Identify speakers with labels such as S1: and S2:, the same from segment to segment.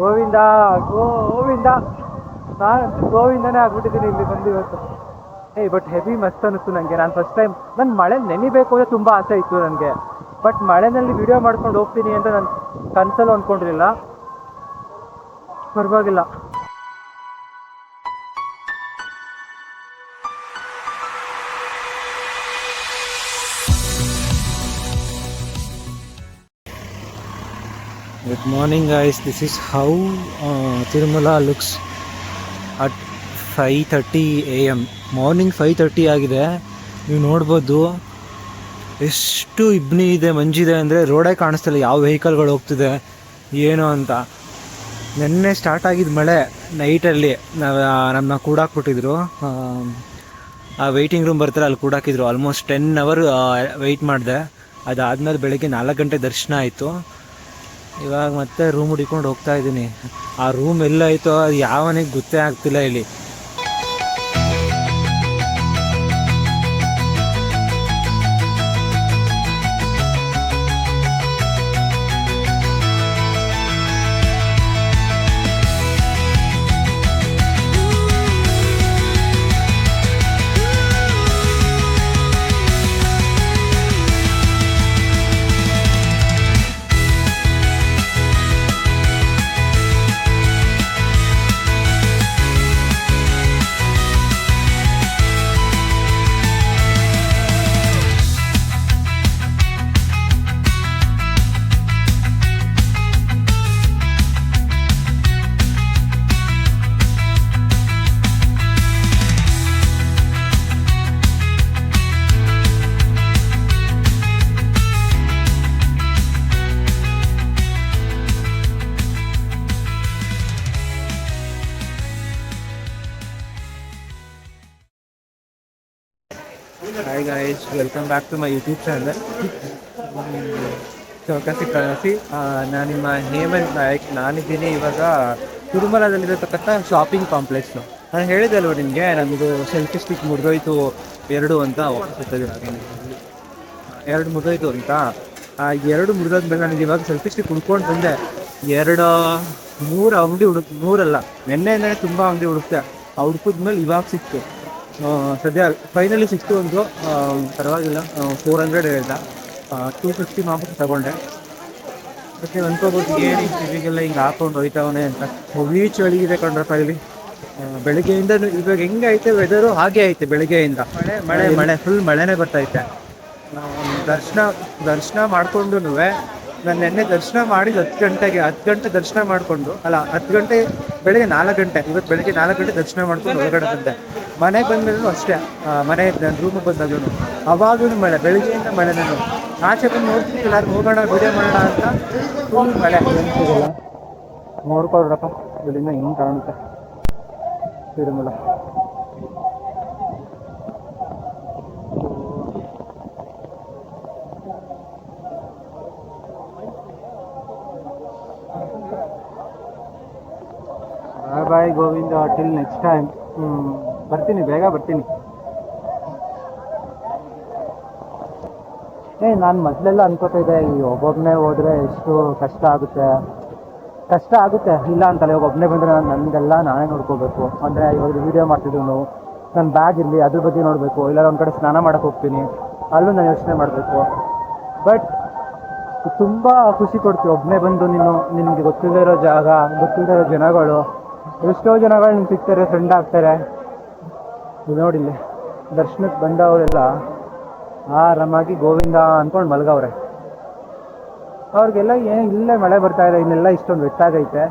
S1: ಗೋವಿಂದ ಗೋವಿಂದ. ನಾನು ಗೋವಿಂದನೇ ಆಗ್ಬಿಟ್ಟಿದ್ದೀನಿ ಇಲ್ಲಿ ಬಂದು ಇವತ್ತು. ಏಯ್ ಬಟ್ ಹೆವಿ ಮಸ್ತ್ ಅನ್ನಿಸ್ತು ನನಗೆ ನಾನು ಫಸ್ಟ್ ಟೈಮ್ ನನ್ನ ಮಳೆ ನೆನಿಬೇಕು ಅಂದರೆ ತುಂಬ ಆಸೆ ಇತ್ತು ನನಗೆ ಬಟ್ ಮಳೆನಲ್ಲಿ ವಿಡಿಯೋ ಮಾಡ್ಕೊಂಡು ಹೋಗ್ತೀನಿ ಅಂತ ನಾನು ಕನಸಲ್ಲೂ ಅಂದ್ಕೊಂಡಿರಲಿಲ್ಲ ಪರವಾಗಿಲ್ಲ. Good morning guys. This is Tirumala looks at five thirty A M morning five thirty ಆಗಿದೆ. ನೀವು ನೋಡ್ಬೋದು ಎಷ್ಟು ಇಬ್ನಿ ಇದೆ, ಮಂಜಿದೆ ಅಂದರೆ ರೋಡೇ ಕಾಣಿಸ್ತಿಲ್ಲ ಯಾವ ವೆಹಿಕಲ್ಗಳು ಹೋಗ್ತಿದೆ, ಏನು ಅಂತ. ನಿನ್ನೆ ಸ್ಟಾರ್ಟ್ ಆಗಿದ್ದ ಮಳೆ ನೈಟಲ್ಲಿ ನಾವು ನಮ್ಮನ್ನ ಕೂಡಾಕ್ಬಿಟ್ಟಿದ್ರು. ಆ ವೆಯ್ಟಿಂಗ್ ರೂಮ್ ಬರ್ತಾರೆ, ಅಲ್ಲಿ ಕೂಡಾಕಿದ್ರು. ಆಲ್ಮೋಸ್ಟ್ ಟೆನ್ ಅವರ್ ವೆಯ್ಟ್ ಮಾಡಿದೆ. ಅದಾದಮೇಲೆ ಬೆಳಗ್ಗೆ ನಾಲ್ಕು ಗಂಟೆ ದರ್ಶನ ಆಯಿತು. ಇವಾಗ ಮತ್ತೆ ರೂಮ್ ಹುಡಿಕೊಂಡು ಹೋಗ್ತಾ ಇದ್ದೀನಿ. ಆ ರೂಮ್ ಎಲ್ಲಾಯ್ತೋ ಅದು ಯಾವನಿಗೆ ಗೊತ್ತೇ ಆಗ್ತಿಲ್ಲ ಇಲ್ಲಿ. Hi guys welcome back to my YouTube channel ಚೌಕಾಸಿ ಕಳಿಸಿ ನಾನು ನಿಮ್ಮ ಹೇಮಂತ್ ನಾಯಕ್. ನಾನಿದ್ದೀನಿ ಇವಾಗ ತಿರುಮಲದಲ್ಲಿರತಕ್ಕಂಥ ಶಾಪಿಂಗ್ ಕಾಂಪ್ಲೆಕ್ಸು ನಾನು ಹೇಳಿದೆ ಅಲ್ವ ನಿಮಗೆ ನಮ್ಮದು ಸೆಲ್ಫಿ ಸ್ಟಿಕ್ ಮುರಿದೋಯ್ತು, ಎರಡು ಅಂತ ಎರಡು ಮುರಿದೋಯ್ತು ಅಂತ. ಎರಡು ಮುರಿದೋದ್ಮೇಲೆ ನನಗೆ ಇವಾಗ ಸೆಲ್ಫಿ ಸ್ಟಿಕ್ ಹುಡ್ಕೊಂಡು ಬಂದೆ. ಎರಡು, ಮೂರು ಅಂಗಡಿ ಹುಡುಕ್ ಮೂರಲ್ಲ. ನಿನ್ನೆನೇ ತುಂಬ ಅಂಗಡಿ ಹುಡುಕ್ತೆ ಆ ಹುಡುಕಿದ್ಮೇಲೆ ಇವಾಗ ಸಿಕ್ತು. ಸದ್ಯ ಫೈನಲಿ ಸಿಕ್ಸ್ಟಿ ಒಂದು ಪರವಾಗಿಲ್ಲ. ಫೋರ್ ಹಂಡ್ರೆಡ್ ಹೇಳ್ದ. ಟೂ ಫಿಫ್ಟಿ ಮಾಮೂಲಿ ತಗೊಂಡೆ. ಮತ್ತೆ ಅನ್ಕೋಬೋದು ಏನು ಇವಾಗೆಲ್ಲ ಹಿಂಗೆ ಹಾಕೊಂಡು ಹೋಯ್ತಾವನೆ ಅಂತ. ಹೆವಿ ಚಳಿಗಿದೆ ಇದೆ ಕಣ್ರಪ್ಪ ಇಲ್ಲಿ. ಬೆಳಿಗ್ಗೆಯಿಂದ ಇವಾಗ ಹೆಂಗೆ ಐತೆ ವೆದರು ಹಾಗೆ ಐತೆ ಬೆಳಿಗ್ಗೆಯಿಂದ. ಮಳೆ ಮಳೆ ಮಳೆ ಫುಲ್ ಮಳೆನೇ ಬರ್ತೈತೆ ನಾವು ದರ್ಶನ ದರ್ಶನ ಮಾಡಿಕೊಂಡು ನಾನು ನಿನ್ನೆ ದರ್ಶನ ಮಾಡಿದ್ದು ಹತ್ತು ಗಂಟೆಗೆ ಹತ್ತು ಗಂಟೆ ದರ್ಶನ ಮಾಡಿಕೊಂಡು ಅಲ್ಲ ಹತ್ತು ಗಂಟೆ ಬೆಳಿಗ್ಗೆ ನಾಲ್ಕು ಗಂಟೆ ಇವತ್ತು ಬೆಳಿಗ್ಗೆ ನಾಲ್ಕು ಗಂಟೆ ದರ್ಶನ ಮಾಡ್ಕೊಂಡು ಹೊರಗಡೆ ಬಂದೆ. ಮನೆಗೆ ಬಂದ್ಮೇಲೂ ಅಷ್ಟೇ. ಮನೆ ನನ್ನ ರೂಮಿಗೆ ಬಂದಾಗೂ ಅವಾಗೂ ಮಳೆ ಬೆಳಿಗ್ಗೆಯಿಂದ ಮಳೆ ನಾನು ಆಚೆ ಬಂದು ನೋಡ್ತೀನಿ ಎಲ್ಲರೂ ಹೋಗೋಣ ವಿಡಿಯೋ ಮಾಡೋಣ ಅಂತ? ಫುಲ್ ಮಳೆ. ಸಿಗಲ್ಲ ನೋಡ್ಕೊಳ್ರಪ್ಪ ಇಲ್ಲಿಂದ ಹಿಂಗೆ ಕಾಣುತ್ತೆ. Tirumala bye bye Govinda till next time ಬರ್ತೀನಿ, ಬೇಗ ಬರ್ತೀನಿ. ಏ, ನಾನು ಮೊದಲೆಲ್ಲ ಅನ್ಕೋತಾ ಇದ್ದೆ, ಈ ಒಬ್ಬೊಬ್ಬನೇ ಹೋದ್ರೆ ಎಷ್ಟು ಕಷ್ಟ ಆಗುತ್ತೆ. ಕಷ್ಟ ಆಗುತ್ತೆ, ಇಲ್ಲ ಅಂತಲ್ಲ ಇವಾಗ ಒಬ್ಬನೇ ಬಂದರೆ ನಾನು ನನಗೆಲ್ಲ ನಾನೇ ನೋಡ್ಕೋಬೇಕು. ಅಂದರೆ ಇವಾಗ ವಿಡಿಯೋ ಮಾಡ್ತಿದ್ರು ನನ್ನ ಬ್ಯಾಗ್ ಇರಲಿ, ಅದ್ರ ಬಗ್ಗೆ ನೋಡಬೇಕು ಇಲ್ಲ ಒಂದು ಕಡೆ ಸ್ನಾನ ಮಾಡಕ್ಕೆ ಹೋಗ್ತೀನಿ, ಅಲ್ಲೂ ನಾನು ಯೋಚನೆ ಮಾಡಬೇಕು. ಬಟ್ ತುಂಬ ಖುಷಿ ಕೊಡ್ತೀವಿ ಒಬ್ಬನೇ ಬಂದು ನೀನು, ನಿನಗೆ ಗೊತ್ತಿಲ್ಲದೆ ಇರೋ ಜಾಗ ಗೊತ್ತಿಲ್ಲದೆ ಇರೋ ಜನಗಳು, ಎಷ್ಟೋ ಜನಗಳು ನಿಮ್ಗೆ ಸಿಗ್ತಾರೆ ಫ್ರೆಂಡ್ ಆಗ್ತಾರೆ. ನೋಡಿ ಇಲ್ಲಿ. ದರ್ಶನಕ್ಕೆ ಬಂದವರೆಲ್ಲ ಆರಾಮಾಗಿ ಗೋವಿಂದ ಅಂದ್ಕೊಂಡು ಮಲಗವ್ರೆ. ಅವ್ರಿಗೆಲ್ಲ ಏನು ಇಲ್ಲೇ, ಮಳೆ ಬರ್ತಾ ಇದೆ, ಇನ್ನೆಲ್ಲ ಇಷ್ಟೊಂದು ಬೆಟ್ಟಾಗೈತೆ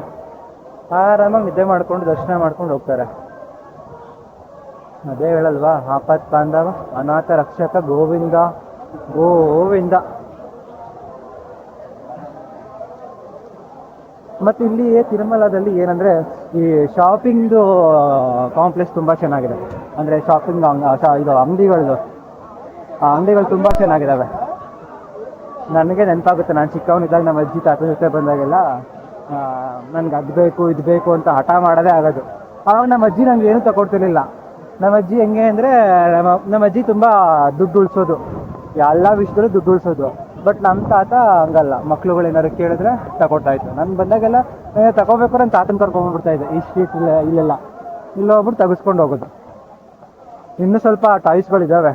S1: ಆರಾಮಾಗಿ ನಿದ್ದೆ ಮಾಡ್ಕೊಂಡು ದರ್ಶನ ಮಾಡ್ಕೊಂಡು ಹೋಗ್ತಾರೆ. ಅದೇ ಹೇಳಲ್ವಾ, ಆಪತ್ ಬಾಂಧವ, ಅನಾಥ ರಕ್ಷಕ ಗೋವಿಂದ ಗೋವಿಂದ. ಮತ್ತು ಇಲ್ಲಿ ತಿರುಮಲದಲ್ಲಿ ಏನಂದರೆ ಈ ಶಾಪಿಂಗ್ದು ಕಾಂಪ್ಲೆಕ್ಸ್ ತುಂಬ ಚೆನ್ನಾಗಿದೆ. ಅಂದರೆ ಶಾಪಿಂಗ್ ಇದು ಅಂಗಡಿಗಳದು ಅಂಗಡಿಗಳು ತುಂಬ ಚೆನ್ನಾಗಿದ್ದಾವೆ ನನಗೆ ನೆನಪಾಗುತ್ತೆ, ನಾನು ಚಿಕ್ಕವನಿದ್ದಾಗ ನಮ್ಮ ಅಜ್ಜಿ ತಾತ ಜೊತೆ ಬಂದಾಗೆಲ್ಲ ನನಗೆ ಅದು ಬೇಕು, ಇದು ಬೇಕು ಅಂತ ಹಠ ಮಾಡೋದೇ ಆಗೋದು. ಆವಾಗ ನಮ್ಮ ಅಜ್ಜಿ ನನಗೆ ಏನೂ ತಗೊಡ್ತಿರ್ಲಿಲ್ಲ ನಮ್ಮ ಅಜ್ಜಿ ಹೆಂಗೆ ಅಂದರೆ, ನಮ್ಮ ನಮ್ಮ ಅಜ್ಜಿ ತುಂಬ ದುಡ್ಡು ಉಳಿಸೋದು. ಎಲ್ಲ ವಿಷಯದಲ್ಲೂ ದುಡ್ಡು ಉಳಿಸೋದು. ಬಟ್ ನಮ್ಮ ತಾತ ಹಂಗಲ್ಲ. ಮಕ್ಳುಗಳು ಏನಾರು ಕೇಳಿದ್ರೆ ತಗೊಳ್ತಾ ಇತ್ತು ನಾನು ಬಂದಾಗೆಲ್ಲ ತಗೋಬೇಕು ನನ್ನ ತಾತನ ಕರ್ಕೊಂಡ್ಬಿಡ್ತಾ ಇದ್ದೆ. ಈ ಸ್ಟ್ರೀಟ್ ಇಲ್ಲೆಲ್ಲ. ಇಲ್ಲಿ ಹೋಗ್ಬಿಟ್ಟು ತೆಗೆಸ್ಕೊಂಡು ಹೋಗೋದು. ಇನ್ನೂ ಸ್ವಲ್ಪ ಟಾಯ್ಸ್ಗಳಿದ್ದಾವೆ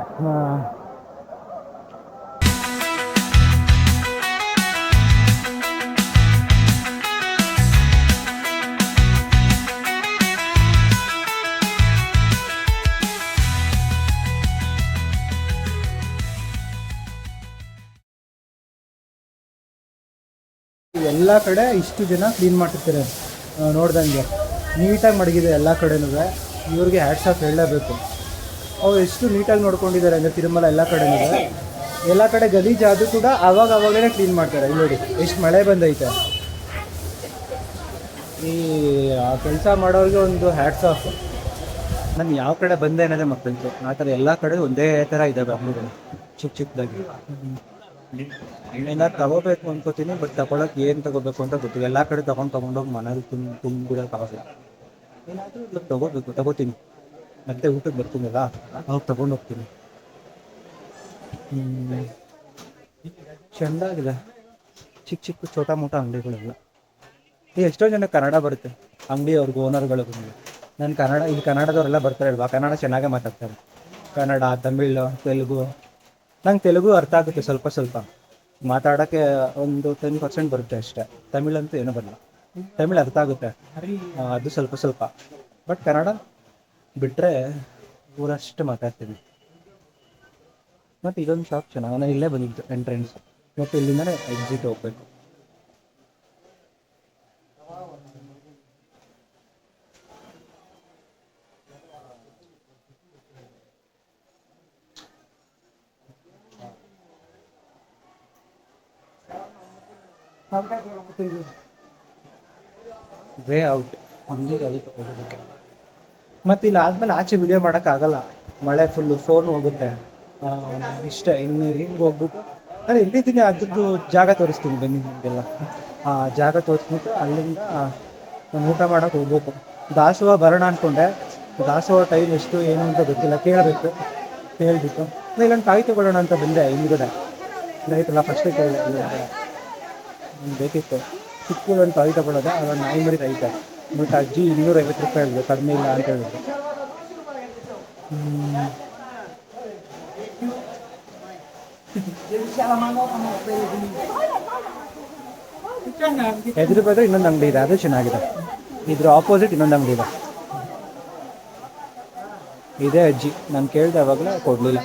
S1: ಎಲ್ಲ ಕಡೆ ಇಷ್ಟು ಜನ ಕ್ಲೀನ್ ಮಾಡ್ತಿರ್ತಾರೆ. ಆ, ನೋಡ್ದಂಗೆ. ನೀಟಾಗಿ ಮಡಗಿದೆ ಎಲ್ಲ ಕಡೆನೂ. ಇವ್ರಿಗೆ ಹ್ಯಾಟ್ಸ್ ಆಫ್ ಹೇಳಲೇಬೇಕು. ಅವ್ರು ಎಷ್ಟು ನೀಟಾಗಿ ನೋಡ್ಕೊಂಡಿದ್ದಾರೆ ಅಂದರೆ ತಿರುಮಲ ಎಲ್ಲ ಕಡೆನೂ. ಎಲ್ಲ ಕಡೆ ಗಲೀಜಾದರೂ ಕೂಡ ಆವಾಗ ಅವಾಗಲೇ ಕ್ಲೀನ್ ಮಾಡ್ತಾರೆ. ಇಲ್ಲಿ ನೋಡಿ ಎಷ್ಟು ಮಳೆ ಬಂದೈತೆ. ಈ ಕೆಲಸ ಮಾಡೋರಿಗೆ ಒಂದು ಹ್ಯಾಟ್ಸ್ ಆಫ್ ನಾನು ಯಾವ ಕಡೆ ಬಂದೆ ಅನ್ನೋದೇ ಮಕ್ಕಳಿತ್ತು ಆ ಥರ ಎಲ್ಲ ಕಡೆ ಒಂದೇ ಥರ ಇದ್ದಾವೆ ಅಂಗಡಿಗಳು ಚಿಕ್ಕ ಚಿಕ್ಕದಾಗಿ ಏನಾದ್ರು ತಗೋಬೇಕು ಅನ್ಕೋತೀನಿ ಬಟ್ ತಗೊಳಕ್ ಏನು ತಗೋಬೇಕು ಅಂತ ಗೊತ್ತಿಲ್ಲ. ಎಲ್ಲಾ ಕಡೆ ತಗೊಂಡ್ ತಗೊಂಡೋಗಿ ಮನೇಲಿ ತುಂಬ ತುಂಬಿಡೋಕ್ಕಾಗಲ್ಲ ಆಗಲ್ಲ ಏನಾದ್ರೂ ತಗೋಬೇಕು, ತಗೋತೀನಿ. ಮತ್ತೆ ಊಟಕ್ಕೆ ಬರ್ತೀನಲ್ಲ, ಅವಾಗ ತಗೊಂಡು ಹೋಗ್ತೀನಿ. ಹ್ಮ್. ಚೆಂದಾಗಿದೆ ಚಿಕ್ಕ ಚಿಕ್ಕ ಚೋಟ ಮೋಟ ಅಂಗಡಿಗಳೆಲ್ಲ. ಎಷ್ಟೋ ಜನ ಕನ್ನಡ ಬರುತ್ತೆ ಅಂಗಡಿ ಅವ್ರಿಗೆ ಓನರ್ಗಳಿಗೂ ನಾನು ಕನ್ನಡ, ಇಲ್ಲಿ ಕನ್ನಡದವರೆಲ್ಲ ಬರ್ತಾರೆ ಅಲ್ವಾ? ಕನ್ನಡ ಚೆನ್ನಾಗೇ ಮಾತಾಡ್ತಾರೆ. ಕನ್ನಡ, ತಮಿಳು, ತೆಲುಗು ನಂಗೆ ತೆಲುಗು ಅರ್ಥ ಆಗುತ್ತೆ ಸ್ವಲ್ಪ ಸ್ವಲ್ಪ. ಮಾತಾಡೋಕ್ಕೆ ಒಂದು ಟೆನ್ ಪರ್ಸೆಂಟ್ ಬರುತ್ತೆ ಅಷ್ಟೇ. ತಮಿಳಂತೂ ಏನೂ ಬರಲ್ಲ. ತಮಿಳ್ ಅರ್ಥ ಆಗುತ್ತೆ. ಅದು ಸ್ವಲ್ಪ ಸ್ವಲ್ಪ. ಬಟ್ ಕನ್ನಡ ಬಿಟ್ಟರೆ ಊರಷ್ಟು ಮಾತಾಡ್ತೀನಿ. ಮತ್ತು ಇದೊಂದು ಶಾಪ್ ಚೆನ್ನಾಗಿ ನಾನು ಇಲ್ಲೇ ಬಂದಿದ್ದು ಎಂಟ್ರೆನ್ಸ್ ಮತ್ತು ಇಲ್ಲಿಂದಲೇ ಎಕ್ಸಿಟ್ ಹೋಗ್ಬೇಕು. ವೇ ಔಟ್ ಮತ್ತೆ ಇಲ್ಲಿ ಆದ್ಮೇಲೆ ಆಚೆ ವಿಡಿಯೋ ಮಾಡೋಕ್ಕಾಗಲ್ಲ. ಮಳೆ ಫುಲ್ಲು ಫೋನ್ ಹೋಗುತ್ತೆ. ಇಷ್ಟ, ಇನ್ನು ಹಿಂಗೆ ಹೋಗ್ಬಿಟ್ಟು. ನಾನು ಎಲ್ಲಿದ್ದೀನಿ ಅದ್ರದ್ದು ಜಾಗ ತೋರಿಸ್ತೀನಿ ಬನ್ನಿ ನಿಮಗೆಲ್ಲ. ಆ, ಜಾಗ ತೋರಿಸ್ಬಿಟ್ಟು ಅಲ್ಲಿಂದ ನಾನು ಊಟ ಮಾಡೋಕೆ ಹೋಗ್ಬೇಕು. ದಾಸೋಹ ಬರೋಣ ಅಂದ್ಕೊಂಡೆ ದಾಸೋಹ ಟೈಮ್ ಎಷ್ಟು, ಏನು ಅಂತ ಗೊತ್ತಿಲ್ಲ. ಕೇಳಬೇಕು. ಕೇಳ್ಬಿಟ್ಟು. ಇಲ್ಲೊಂದು ಕಾಯಿ ತಗೊಳ್ಳೋಣ ಅಂತ ಬಂದೆ ಹಿಂದ್ಗಡೆ. ರೈತಲ್ಲ ಫಸ್ಟೇ ಕೇಳಿದೆ. ಬೇಕಿತ್ತು. ಚಿಕ್ಕ ಒಂದು ಕಾಯಿ ತಗೊಳ್ಳೋದೆ ಅದೊಂದು ನಾಯಿ ಮರಿ ಬಟ್ ಅಜ್ಜಿ ಇನ್ನೂರೈವತ್ತು ರೂಪಾಯಿ ಹೇಳಿದೆ ಕಡಿಮೆ ಇಲ್ಲ ಅಂತ ಹೇಳಿದ್ರು. ಎದುರು ಬಂದ್ರೆ ಇನ್ನೊಂದು ಅಂಗಡಿ ಇದೆ. ಅದು ಚೆನ್ನಾಗಿದೆ. ಇದ್ರ ಆಪೋಸಿಟ್ ಇನ್ನೊಂದು ಅಂಗಡಿ ಇದೆ. ಇದೇ ಅಜ್ಜಿ. ನಾನು ಕೇಳಿದೆ ಅವಾಗಲೇ ಕೊಡಲಿಲ್ಲ.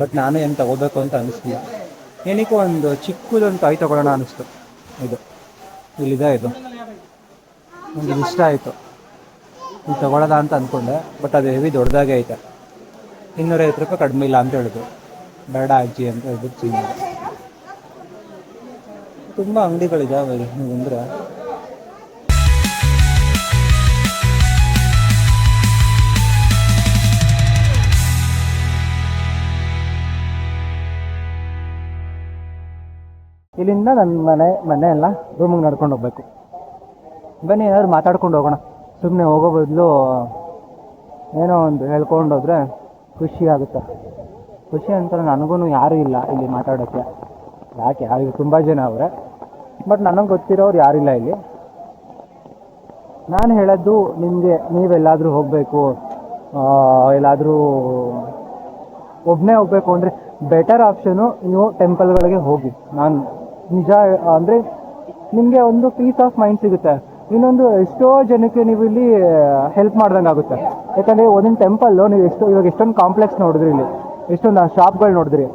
S1: ಬಟ್ ನಾನು ಏನು ತಗೋಬೇಕು ಅಂತ ಅನಿಸ್ಲಿಲ್ಲ. ಏನಕ್ಕೂ ಒಂದು ಚಿಕ್ಕದೊಂದು ಕಾಯಿ ತಗೊಳ್ಳೋಣ ಅನಿಸ್ತು. ಇದು. ಇಲ್ಲಿದೆ ಇದು. ನನಗೆ ಇಷ್ಟ ಆಯಿತು. ಇದು ತಗೊಳ್ಳೋದ ಅಂತ ಅಂದ್ಕೊಂಡೆ ಬಟ್ ಅದು ಹೆವಿ ದೊಡ್ಡದಾಗೆ ಐತೆ. ಇನ್ನೂರೈವತ್ತು ರೂಪಾಯಿ ಕಡಿಮೆ ಇಲ್ಲ ಅಂತ ಹೇಳಿದ್ರು. ಬೇಡ ಅಜ್ಜಿ ಅಂತ ಹೇಳ್ಬಿಟ್ಟು ತುಂಬ ಅಂಗಡಿಗಳಿದಾವೆ ಇಲ್ಲಿ ನೀವು ಇಲ್ಲಿಂದ ನನ್ನ ಮನೆ ಮನೆ ಎಲ್ಲ ರೂಮಿಗೆ ನಡ್ಕೊಂಡು ಹೋಗ್ಬೇಕು. ಬನ್ನಿ, ಏನಾದ್ರು ಮಾತಾಡ್ಕೊಂಡು ಹೋಗೋಣ. ಸುಮ್ಮನೆ ಹೋಗೋ ಬದಲು ಏನೋ ಒಂದು ಹೇಳ್ಕೊಂಡೋದ್ರೆ ಖುಷಿಯಾಗುತ್ತೆ ಖುಷಿ ಆಗುತ್ತೆ. ಖುಷಿ ಅಂತ ನನಗೂ ಯಾರೂ ಇಲ್ಲ ಇಲ್ಲಿ ಮಾತಾಡೋಕ್ಕೆ. ಯಾಕೆ? ಈಗ ತುಂಬ ಜನ ಅವರೇ. ಬಟ್ ನನಗೆ ಗೊತ್ತಿರೋರು ಯಾರಿಲ್ಲ ಇಲ್ಲಿ ನಾನು ಹೇಳೋದು ನಿಮಗೆ, ನೀವೆಲ್ಲಾದರೂ ಹೋಗಬೇಕು. ಎಲ್ಲಾದರೂ ಒಬ್ಬನೇ ಹೋಗಬೇಕು ಅಂದರೆ ಬೆಟರ್ ಆಪ್ಷನು ನೀವು ಟೆಂಪಲ್ಗಳಿಗೆ ಹೋಗಿ. ನಾನು ನಿಜ, ಅಂದರೆ ನಿಮಗೆ ಒಂದು ಪೀಸ್ ಆಫ್ ಮೈಂಡ್ ಸಿಗುತ್ತೆ. ಇನ್ನೊಂದು ಎಷ್ಟೋ ಜನಕ್ಕೆ ನೀವು ಇಲ್ಲಿ ಹೆಲ್ಪ್ ಮಾಡ್ದಂಗೆ ಆಗುತ್ತೆ. ಯಾಕಂದರೆ ಒಂದೊಂದು ಟೆಂಪಲ್ಲು ನೀವು ಎಷ್ಟು, ಇವಾಗ ಎಷ್ಟೊಂದು ಕಾಂಪ್ಲೆಕ್ಸ್ ನೋಡಿದ್ರಿ ಇಲ್ಲಿ. ಎಷ್ಟೊಂದು ಶಾಪ್ಗಳು ನೋಡಿದ್ರಿ.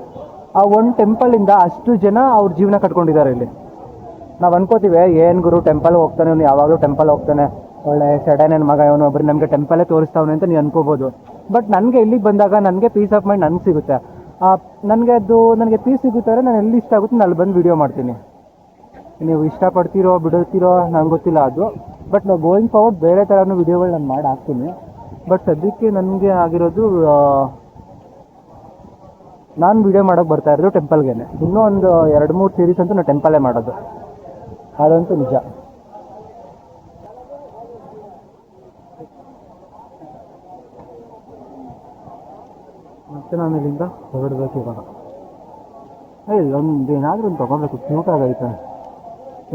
S1: ಆ ಒಂದು ಟೆಂಪಲಿಂದ ಅಷ್ಟು ಜನ ಅವ್ರ ಜೀವನ ಕಟ್ಕೊಂಡಿದ್ದಾರೆ ಇಲ್ಲಿ. ನಾವು ಅನ್ಕೋತೀವಿ ಏನು ಗುರು ಟೆಂಪಲ್ ಹೋಗ್ತಾನೆ ಅವ್ನು, ಯಾವಾಗಲೂ ಟೆಂಪಲ್ ಹೋಗ್ತಾನೆ. ಒಳ್ಳೆ ಸಡನ್ ಮಗ ಇವನು ಒಬ್ಬರು ನಮಗೆ ಟೆಂಪಲೇ ತೋರಿಸ್ತಾವನೆ ಅಂತ ನೀವು ಅನ್ಕೋಬೋದು. ಬಟ್ ನನಗೆ ಇಲ್ಲಿಗೆ ಬಂದಾಗ ನನಗೆ ಪೀಸ್ ಆಫ್ ಮೈಂಡ್ ನನಗೆ ಸಿಗುತ್ತೆ. ನನಗೆ ಅದು, ನನಗೆ ಪೀಸ್ ಸಿಗುತ್ತಾರೆ ನಾನು ಎಲ್ಲಿ ಇಷ್ಟ ಆಗುತ್ತೆ, ನಾನು ಅಲ್ಲಿ ಬಂದು ವಿಡಿಯೋ ಮಾಡ್ತೀನಿ. ನೀವು ಇಷ್ಟಪಡ್ತೀರೋ ಬಿಡುತ್ತೀರೋ ನಂಗೆ ಗೊತ್ತಿಲ್ಲ ಅದು. ಬಟ್ ನಾವು ಗೋಯಿಂಗ್ ಫಾರ್ವರ್ಡ್ ಬೇರೆ ಥರನೂ ವಿಡಿಯೋಗಳು ನಾನು ಮಾಡಿ ಹಾಕ್ತೀನಿ. ಬಟ್ ಸದ್ಯಕ್ಕೆ ನನಗೆ ಆಗಿರೋದು ನಾನು ವೀಡಿಯೋ ಮಾಡೋಕೆ ಬರ್ತಾ ಇರೋದು ಟೆಂಪಲ್ಗೆ ಇನ್ನೂ ಒಂದು ಎರಡು ಮೂರು ಸೀರೀಸ್ ಅಂತೂ ನಾನು ಟೆಂಪಲ್ಲೇ ಮಾಡೋದು. ಅದಂತೂ ನಿಜ. ಮತ್ತೆ ನಾನು ಇಲ್ಲಿಂದ ಹೊರಡಬೇಕು ಇವಾಗ. ಒಂದು ಏನಾದರೂ ಒಂದು ತೊಗೊಬೇಕು, ಕ್ಯೂಟ್ ಆಗೈತೆ.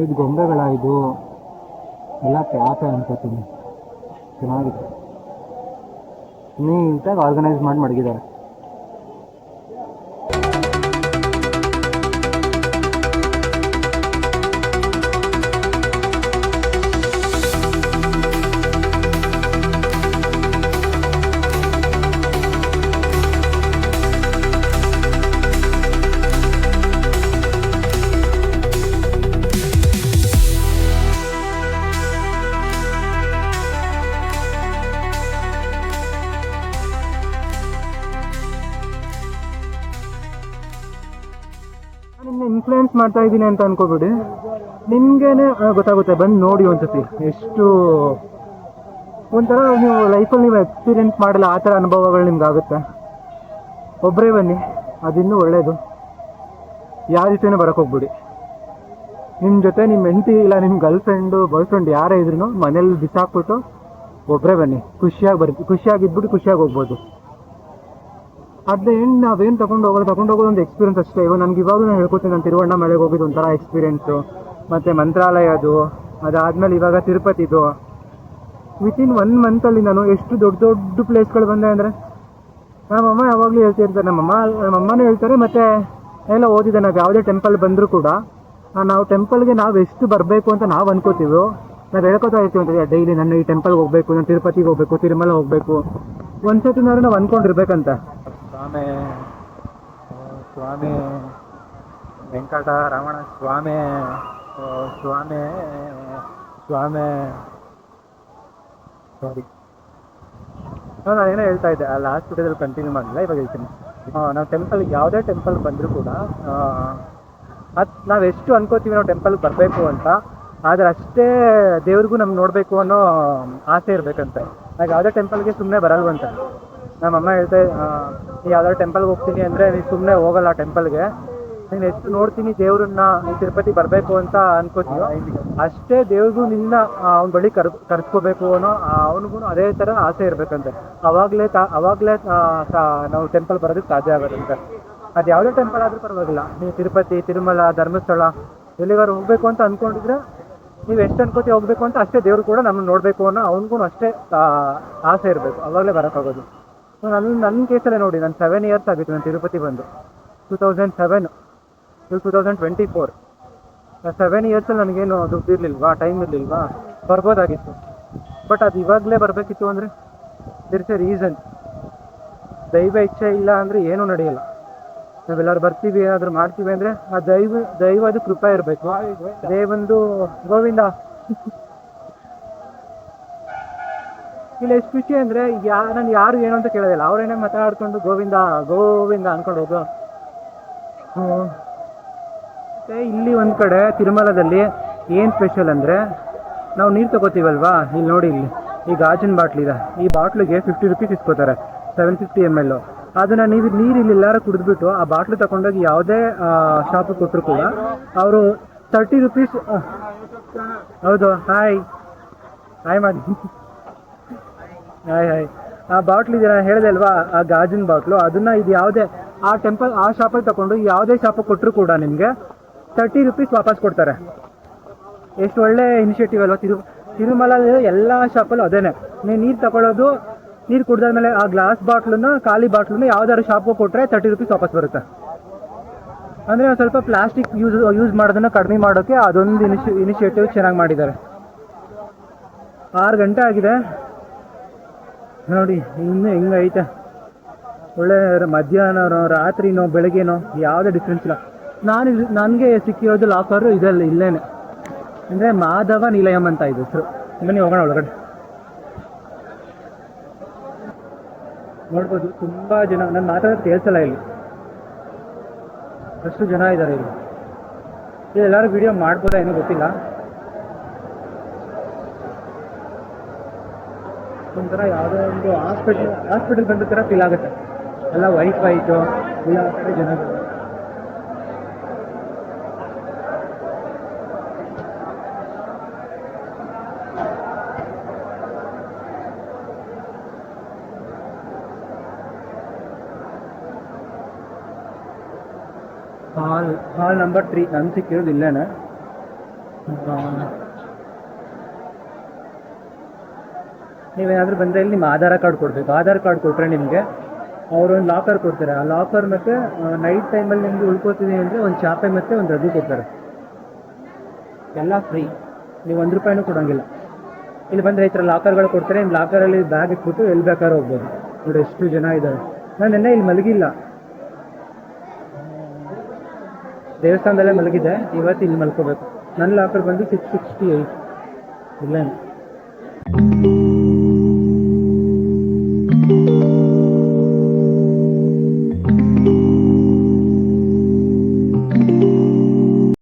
S1: ಇದು ಗೊಂಬೆಗಳ ಇದು ಎಲ್ಲ ಪ್ಯಾಪೆ ಅನ್ಕೋತೀನಿ. ಚೆನ್ನಾಗಿದೆ. ನೀಟಾಗಿ ಆರ್ಗನೈಸ್ ಮಾಡಿ ಮಡಗಿದ್ದಾರೆ. ಮಾಡ್ತಾ ಇದ್ದೀನಿ ಅಂತ ಅನ್ಕೋಬೇಡಿ. ನಿಮ್ಗೇನೆ ಗೊತ್ತಾಗುತ್ತೆ ಬಂದು ನೋಡಿ ಒಂದ್ಸತಿ ಎಷ್ಟು, ಒಂಥರ ನೀವು ಲೈಫಲ್ಲಿ ನೀವು ಎಕ್ಸ್ಪೀರಿಯೆನ್ಸ್ ಮಾಡಲ್ಲ, ಆ ಥರ ಅನುಭವಗಳು ನಿಮ್ಗೆ ಆಗುತ್ತೆ ಒಬ್ಬರೇ ಬನ್ನಿ, ಅದಿನ್ನೂ ಒಳ್ಳೆಯದು ಯಾರ ಜೊತೆನೂ ಬರಕ್ಕೆ ಹೋಗ್ಬಿಡಿ. ನಿಮ್ಮ ಜೊತೆ ನಿಮ್ಮ ಹೆಂಡತಿ ಇಲ್ಲ ನಿಮ್ಮ ಗರ್ಲ್ ಫ್ರೆಂಡು ಬಾಯ್ ಫ್ರೆಂಡ್ ಯಾರೇ ಇದ್ರು ಮನೇಲಿ ಬಿಸಾಕ್ಬಿಟ್ಟು ಒಬ್ಬರೇ ಬನ್ನಿ. ಖುಷಿಯಾಗಿ ಬರ್ತೀವಿ ಖುಷಿಯಾಗಿದ್ಬಿಟ್ಟು ಖುಷಿಯಾಗಿ ಹೋಗ್ಬೋದು. ಅದೇ ಏನು ನಾವೇನು ತಗೊಂಡು ಹೋಗೋದು ತಗೊಂಡು ಹೋಗೋದು ಒಂದು ಎಕ್ಸ್ಪೀರಿಯನ್ಸ್ ಅಷ್ಟೇ. ಇವಾಗ ನನಗೆ ಇವಾಗ ನಾನು ಹೇಳ್ಕೊತೀನಿ, ನಾನು ತಿರುವಣ್ಣ ಮಲೆಗೆ ಹೋಗಿದ್ದು ಒಂಥರ ಎಕ್ಸ್ಪೀರಿಯೆನ್ಸು ಮತ್ತು ಮಂತ್ರಾಲಯದು ಅದಾದಮೇಲೆ ಇವಾಗ ತಿರುಪತಿದು ವಿತಿನ್ ಒನ್ ಮಂತಲ್ಲಿ ನಾನು ಎಷ್ಟು ದೊಡ್ಡ ದೊಡ್ಡ ಪ್ಲೇಸ್ಗಳು ಬಂದೆ ಅಂದರೆ, ನಮ್ಮಮ್ಮ ಯಾವಾಗಲೂ ಹೇಳ್ತಿರ್ತಾರೆ ನಮ್ಮಮ್ಮ, ನಮ್ಮಮ್ಮನೂ ಹೇಳ್ತಾರೆ, ಮತ್ತು ಎಲ್ಲ ಓದಿದೆ. ನಾವು ಯಾವುದೇ ಟೆಂಪಲ್ ಬಂದರೂ ಕೂಡ ನಾವು ಟೆಂಪಲ್ಗೆ ನಾವು ಎಷ್ಟು ಬರಬೇಕು ಅಂತ ನಾವು ಅನ್ಕೋತೀವೋ, ನಾವು ಹೇಳ್ಕೊತಾ ಇರ್ತೀವಿ ಅಂತ ಡೈಲಿ ನಾನು ಈ ಟೆಂಪಲ್ಗೆ ಹೋಗಬೇಕು, ನಾನು ತಿರುಪತಿಗೆ ಹೋಗಬೇಕು, ತಿರುಮಲ ಹೋಗಬೇಕು. ಒಂದ್ಸತಿನಾದ್ರು ನಾವು ಅನ್ಕೊಂಡಿರ್ಬೇಕಂತ. ಸ್ವಾಮಿ ಸ್ವಾಮಿ, ವೆಂಕಟ ರಮಣ ಸ್ವಾಮಿ ಸ್ವಾಮಿ ಸ್ವಾಮಿ. ಸಾರಿ ನಾನು ಏನೋ ಹೇಳ್ತಾ ಇದ್ದೆ. ಆ ಲಾಸ್ಟ್ ವಿಡಿಯೋದಲ್ಲಿ ಕಂಟಿನ್ಯೂ ಮಾಡಲಿಲ್ಲ, ಇವಾಗ ಹೇಳ್ತೀನಿ. ನಾವು ಟೆಂಪಲ್ ಯಾವುದೇ ಟೆಂಪಲ್ ಬಂದರೂ ಕೂಡ ಅದು ನಾವು ಎಷ್ಟು ಅನ್ಕೋತೀವಿ ನಾವು ಟೆಂಪಲ್ಗೆ ಬರಬೇಕು ಅಂತ, ಆದರೆ ಅಷ್ಟೇ ದೇವ್ರಿಗೂ ನಮ್ಗೆ ನೋಡಬೇಕು ಅನ್ನೋ ಆಸೆ ಇರಬೇಕಂತೆ. ನಾವು ಯಾವುದೇ ಟೆಂಪಲ್ಗೆ ಸುಮ್ಮನೆ ಬರಲ್ವಂತೆ. ನಮ್ಮ ಅಮ್ಮ ಹೇಳ್ತಾ ನೀ ಯಾವ್ದಾದ್ರು ಟೆಂಪಲ್ಗೆ ಹೋಗ್ತೀನಿ ಅಂದರೆ ನೀನು ಸುಮ್ಮನೆ ಹೋಗಲ್ಲ ಟೆಂಪಲ್ಗೆ ನೀನು ಎಷ್ಟು ನೋಡ್ತೀನಿ ದೇವ್ರನ್ನ ನೀನು ತಿರುಪತಿ ಬರಬೇಕು ಅಂತ ಅನ್ಕೋತೀವೋ ಅಷ್ಟೇ ದೇವ್ರಿಗೂ ನಿನ್ನ ಅವ್ನ ಬಳಿ ಕರ್, ಕರ್ಸ್ಕೋಬೇಕು ಅನ್ನೋ ಅವನಿಗೂ ಅದೇ ಥರ ಆಸೆ ಇರಬೇಕಂತೆ. ಅವಾಗಲೇ ತಾ, ಅವಾಗಲೇ ನಾವು ಟೆಂಪಲ್ ಬರೋದಕ್ಕೆ ಸಾಧ್ಯ ಆಗೋದಂತೆ. ಅದು ಯಾವುದೇ ಟೆಂಪಲ್ ಆದರೂ ಪರವಾಗಿಲ್ಲ. ನೀವು ತಿರುಪತಿ, ತಿರುಮಲ, ಧರ್ಮಸ್ಥಳ ಎಲ್ಲಿಗಾರು ಹೋಗಬೇಕು ಅಂತ ಅಂದ್ಕೊಂಡಿದ್ರೆ ನೀವು ಎಷ್ಟು ಅನ್ಕೋತಿ ಹೋಗಬೇಕು ಅಂತ ಅಷ್ಟೇ ದೇವ್ರು ಕೂಡ ನಮ್ಮನ್ನು ನೋಡಬೇಕು ಅನ್ನೋ ಅವ್ನಿಗೂ ಅಷ್ಟೇ ಆಸೆ ಇರಬೇಕು. ಅವಾಗಲೇ ಬರೋಕ್ಕಾಗೋದು. ನನ್ನ ನನ್ನ ಕೇಸಲ್ಲೇ ನೋಡಿ, ನಾನು ಸೆವೆನ್ ಇಯರ್ಸ್ ಆಗಿತ್ತು, ನಾನು ತಿರುಪತಿ ಬಂದು. Two thousand seven two thousand twenty four seven ಇಯರ್ಸಲ್ಲಿ ನನಗೇನು ದುಡ್ಡು ಇರಲಿಲ್ವಾ ಟೈಮ್ ಇರಲಿಲ್ವಾ? ಬರ್ಬೋದಾಗಿತ್ತು. ಬಟ್ ಅದು ಇವಾಗಲೇ ಬರಬೇಕಿತ್ತು ಅಂದರೆ ದಿರ್ಸ್ ಎ ರೀಸನ್ ದೈವ ಇಚ್ಛೆ ಇಲ್ಲ ಅಂದರೆ ಏನೂ ನಡೆಯಲ್ಲ. ನಾವೆಲ್ಲರೂ ಬರ್ತೀವಿ, ಏನಾದರೂ ಮಾಡ್ತೀವಿ ಅಂದರೆ, ಆ ದೈವ, ದೈವದ ಕೃಪೆ ಇರಬೇಕು. ದೇವಂದು ಗೋವಿಂದ. ಇಲ್ಲಿ ಎಷ್ಟು ಖುಷಿ ಅಂದರೆ ಯಾ, ನಾನು ಯಾರು ಏನು ಅಂತ ಕೇಳೋದಿಲ್ಲ. ಅವರೇನೇ ಮಾತಾಡ್ಕೊಂಡು ಗೋವಿಂದ ಗೋವಿಂದ ಅನ್ಕೊಂಡು ಹೋಗೋ. ಮತ್ತೆ ಇಲ್ಲಿ ಒಂದು ಕಡೆ ತಿರುಮಲದಲ್ಲಿ ಏನು ಸ್ಪೆಷಲ್ ಅಂದರೆ, ನಾವು ನೀರು ತಗೋತೀವಲ್ವಾ? ಇಲ್ಲಿ ನೋಡಿ ಇಲ್ಲಿ. ಈ ಗಾಜಿನ ಬಾಟ್ಲಿದೆ ಈ ಬಾಟ್ಲಿಗೆ ಫಿಫ್ಟಿ ರುಪೀಸ್ ಇಸ್ಕೋತಾರೆ ಸೆವೆನ್ ಫಿಫ್ಟಿ ಎಂ ಎಲ್ ಅದನ್ನು ನೀವು ನೀರು ಇಲ್ಲಿ ಎಲ್ಲಾರು ಕುಡಿದ್ಬಿಟ್ಟು ಆ ಬಾಟ್ಲು ತಗೊಂಡೋಗಿ ಯಾವುದೇ ಶಾಪಿಗೆ ಕೊಟ್ಟರು ಕೂಡ ಅವರು ತರ್ಟಿ ರುಪೀಸ್ ಹೌದು ಹಾಯ್ ಹಾಯ್ ಮಾಡಿ ಹಾಯ್ ಹಾಯ್. ಆ ಬಾಟ್ಲ್ ನಾನು ಹೇಳಿದೆ ಅಲ್ವಾ? ಆ ಗಾಜಿನ ಬಾಟ್ಲು. ಅದನ್ನ ಇದು ಯಾವುದೇ ಆ ಟೆಂಪಲ್ ಆ ಶಾಪಲ್ಲಿ ತಗೊಂಡು ಯಾವುದೇ ಶಾಪಿಗೆ ಕೊಟ್ಟರು ಕೂಡ ನಿಮಗೆ ತರ್ಟಿ ರುಪೀಸ್ ವಾಪಸ್ ಕೊಡ್ತಾರೆ. ಎಷ್ಟು ಒಳ್ಳೆ ಇನಿಷಿಯೇಟಿವ್ ಅಲ್ವಾ? ತಿರು ತಿರುಮಲ ಎಲ್ಲ ಶಾಪಲ್ಲೂ ಅದೇನೆ. ನೀವು ನೀರು ತಗೊಳ್ಳೋದು ನೀರು ಕುಡ್ದಾದ್ಮೇಲೆ ಆ ಗ್ಲಾಸ್ ಬಾಟ್ಲನ್ನ, ಖಾಲಿ ಬಾಟ್ಲನ್ನ ಯಾವ್ದಾದ್ರು ಶಾಪಿಗೆ ಕೊಟ್ಟರೆ ತರ್ಟಿ ರುಪೀಸ್ ವಾಪಸ್ ಬರುತ್ತೆ. ಅಂದರೆ ಒಂದು ಸ್ವಲ್ಪ ಪ್ಲಾಸ್ಟಿಕ್ ಯೂಸ್ ಯೂಸ್ ಮಾಡೋದನ್ನು ಕಡಿಮೆ ಮಾಡೋಕ್ಕೆ ಅದೊಂದು ಇನಿಷಿ ಇನಿಷಿಯೇಟಿವ್ ಚೆನ್ನಾಗಿ ಮಾಡಿದ್ದಾರೆ. ಆರು ಗಂಟೆ ಆಗಿದೆ. ನೋಡಿ, ಇನ್ನು ಹೆಂಗೈತೆ ಒಳ್ಳೆ ಮಧ್ಯಾಹ್ನನೋ ರಾತ್ರಿನೋ ಬೆಳಗ್ಗೆನೋ ಯಾವುದೇ ಡಿಫ್ರೆನ್ಸ್ ಇಲ್ಲ. ನಾನು ನನಗೆ ಸಿಕ್ಕಿರೋದು ಲಾಕರು ಇದೆಲ್ಲ ಇಲ್ಲೇನೆ. ಅಂದರೆ ಮಾಧವ ನಿಲಯಂ ಅಂತ ಇದೆ ಹೆಸರು. ಬನ್ನಿ, ಹೋಗೋಣ ಒಳಗಡೆ. ನೋಡ್ಬೋದು, ತುಂಬ ಜನ ನನ್ನ ಮಾತಾಡೋದು ಕೇಳಿಸಲ್ಲ ಇಲ್ಲಿ. ಅಷ್ಟು ಜನ ಇದ್ದಾರೆ ಇಲ್ಲಿ. ಎಲ್ಲರೂ ವಿಡಿಯೋ ಮಾಡ್ಬೋದಾ ಏನೂ ಗೊತ್ತಿಲ್ಲ. ಒಂಥರ ಯಾವುದೋ ಒಂದು ಹಾಸ್ಪಿಟಲ್ ಹಾಸ್ಪಿಟಲ್ ಬಂದ ಥರ ಫೀಲ್ ಆಗುತ್ತೆ. ಎಲ್ಲ ವೈಟ್ ವೈಟು ಕಡೆ ಜನಗಳು ಹಾಲ್ ಹಾಲ್ ನಂಬರ್ ತ್ರೀ ನಾನು ಸಿಕ್ಕಿರೋದು ಇಲ್ಲೇನೆ. ನೀವೇನಾದರೂ ಬಂದರೆ ಇಲ್ಲಿ ನಿಮ್ಮ ಆಧಾರ್ ಕಾರ್ಡ್ ಕೊಡಬೇಕು. ಆಧಾರ್ ಕಾರ್ಡ್ ಕೊಟ್ಟರೆ ನಿಮಗೆ ಅವರು ಒಂದು ಲಾಕರ್ ಕೊಡ್ತಾರೆ. ಆ ಲಾಕರ್ ಮತ್ತು ನೈಟ್ ಟೈಮಲ್ಲಿ ನಿಮಗೆ ಉಳ್ಕೋತೀವಿ ಅಂದರೆ ಒಂದು ಚಾಪೆ ಮತ್ತು ಒಂದು ರಜೆ ಕೊಡ್ತಾರೆ. ಎಲ್ಲ ಫ್ರೀ ನೀವು ಒಂದು ರೂಪಾಯಿನೂ ಕೊಡೋಂಗಿಲ್ಲ. ಇಲ್ಲಿ ಬಂದರೆ ಈ ಥರ ಲಾಕರ್ಗಳು ಕೊಡ್ತಾರೆ. ನಿಮ್ಮ ಲಾಕರಲ್ಲಿ ಬ್ಯಾಗ್ ಇಟ್ಬಿಟ್ಟು ಎಲ್ಲಿ ಬೇಕಾದ್ರೂ ಹೋಗ್ಬೋದು. ನೋಡಿ ಎಷ್ಟು ಜನ ಇದ್ದಾರೆ. ನಾನು ನಿನ್ನೆ ಇಲ್ಲಿ ಮಲಗಿಲ್ಲ. ದೇವಸ್ಥಾನದಲ್ಲೇ ಮಲಗಿದೆ ಇವತ್ತು ಇಲ್ಲಿ ಮಲ್ಕೋಬೇಕು. ನನ್ನ ಲಾಕರ್ ಬಂದು ಸಿಕ್ಸ್ ಸಿಕ್ಸ್ಟಿ ಏಯ್ಟ್ ಇಲ್ಲ.